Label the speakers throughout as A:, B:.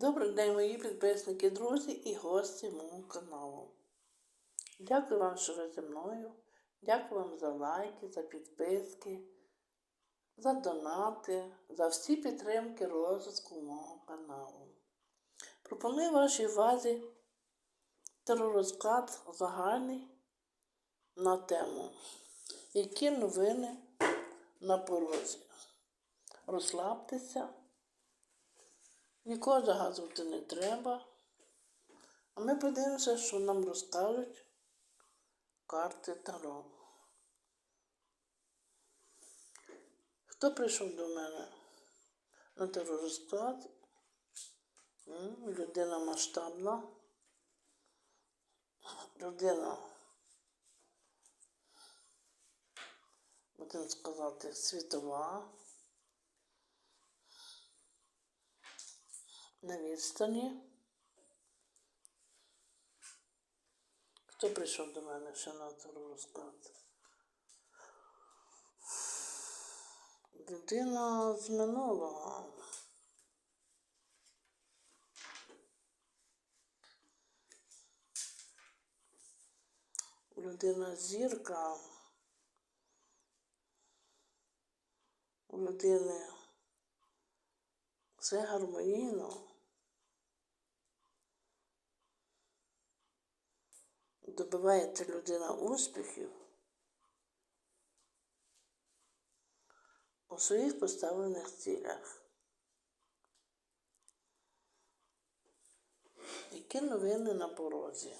A: Добрий день, мої підписники, друзі і гості мого каналу. Дякую вам, що ви зі мною. Дякую вам за лайки, за підписки, за донати, за всі підтримки розвитку мого каналу. Пропоную вашій увазі теророзклад загальний на тему, які новини на порозі. Розслабтеся. Нікого загадувати не треба. А ми подивимося, що нам розкажуть карти Таро. Хто прийшов до мене на Таро розклад? Людина масштабна. Людина, будемо сказати, світова. На відстані. Хто прийшов до мене ще на розклад? Людина з минулого. Людина зірка. У людини все гармонійно. Добивається людина успіхів у своїх поставлених цілях. Які новини на порозі?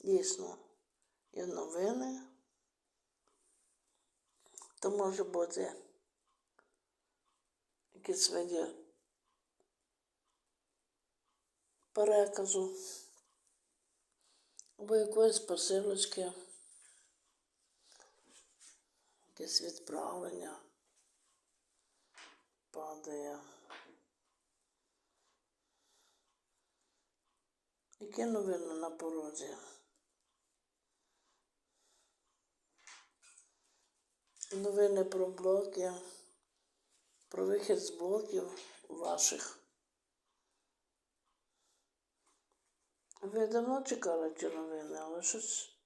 A: Дійсно, є новини, то може бути якісь види переказу або якоїсь посилочки, якесь відправлення падає. Які новини на порозі? Новини про блоки, про вихід з блоків ваших. Ви давно чекали ті новини, але щось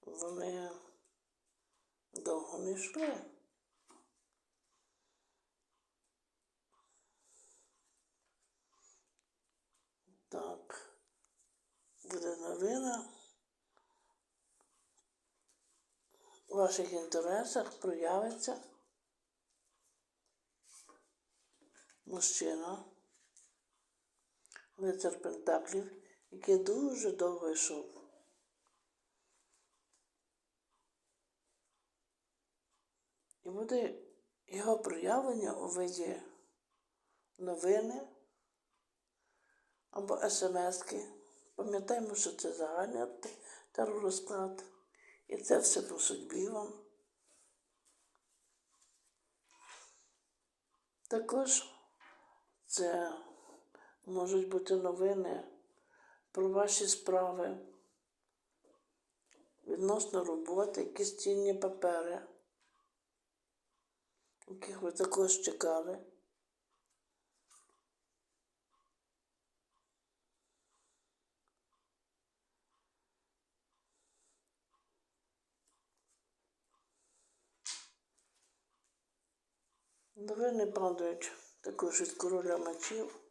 A: вони довго не йшли. Так, буде новина. У ваших інтересах проявиться мужчина, лицар Пентаклів, який дуже довго йшов. І буде його проявлення у виді новини або смски. Пам'ятаємо, що це загальний теророзклад. І це все по судьбі вам. Також це можуть бути новини про ваші справи, відносно роботи, якісь цінні папери, яких ви також чекали. Новини падають також від короля мечів,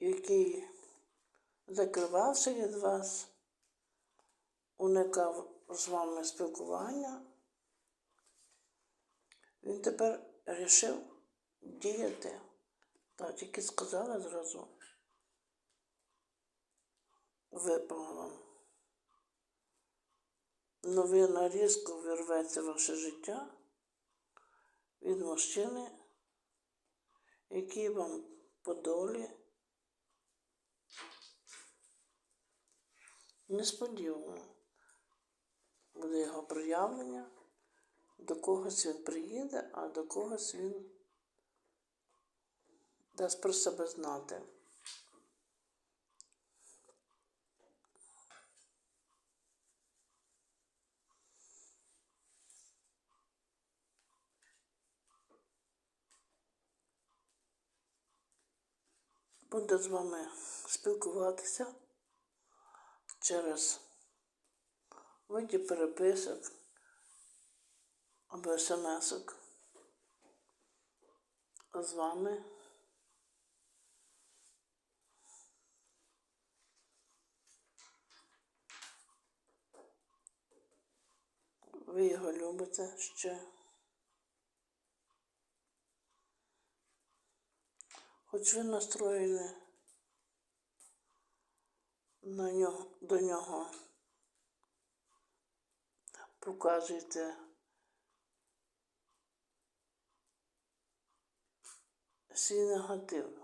A: який закривався від вас, уникав з вами спілкування. Він тепер рішив діяти. Так, тільки сказала зразу. Випала вам. Новина різко вирветься в ваше життя від мужчини, який вам по долі несподівано буде його проявлення. До когось він приїде, а до когось він дасть про себе знати. Буду з вами спілкуватися через виді переписок або смс-ок. З вами ви його любите ще. Хоч ви настроєні на нього, до нього, показуєте свій негатив.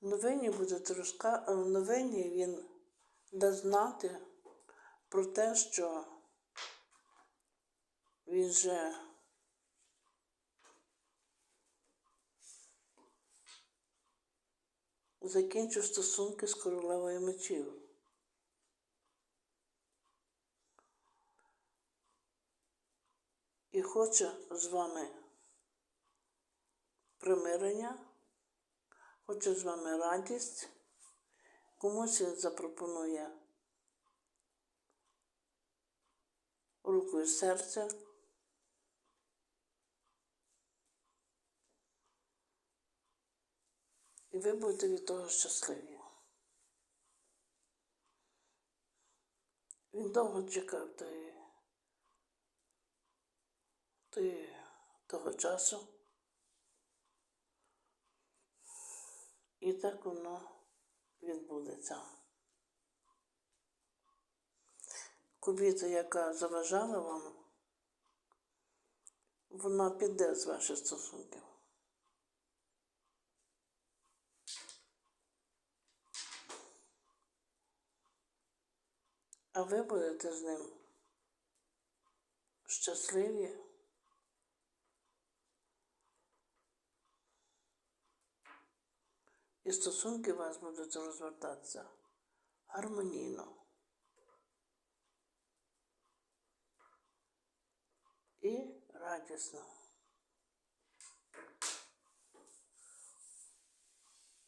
A: Новині буде розка... е, в новині він дасть знати про те, що він же закінчив стосунки з королевою мечів. І хоче з вами примирення, хоче з вами радість, комусь він запропонує руку і серце. І ви будете від того щасливі. Він довго чекав тої, тої, того часу. І так воно відбудеться. Кубіта, яка заважала вам, вона піде з ваших стосунків. А ви будете з ним щасливі. І стосунки вас будуть розвертатися гармонійно. І радісно.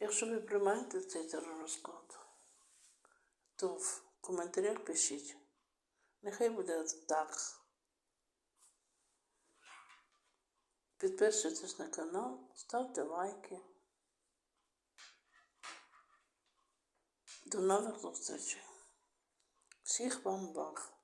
A: Якщо ви приймаєте цей теророзклад, то в коментарях пишіть. Нехай буде так. Підписуйтесь на канал, ставте лайки. До нових зустрічей. Всіх вам благ.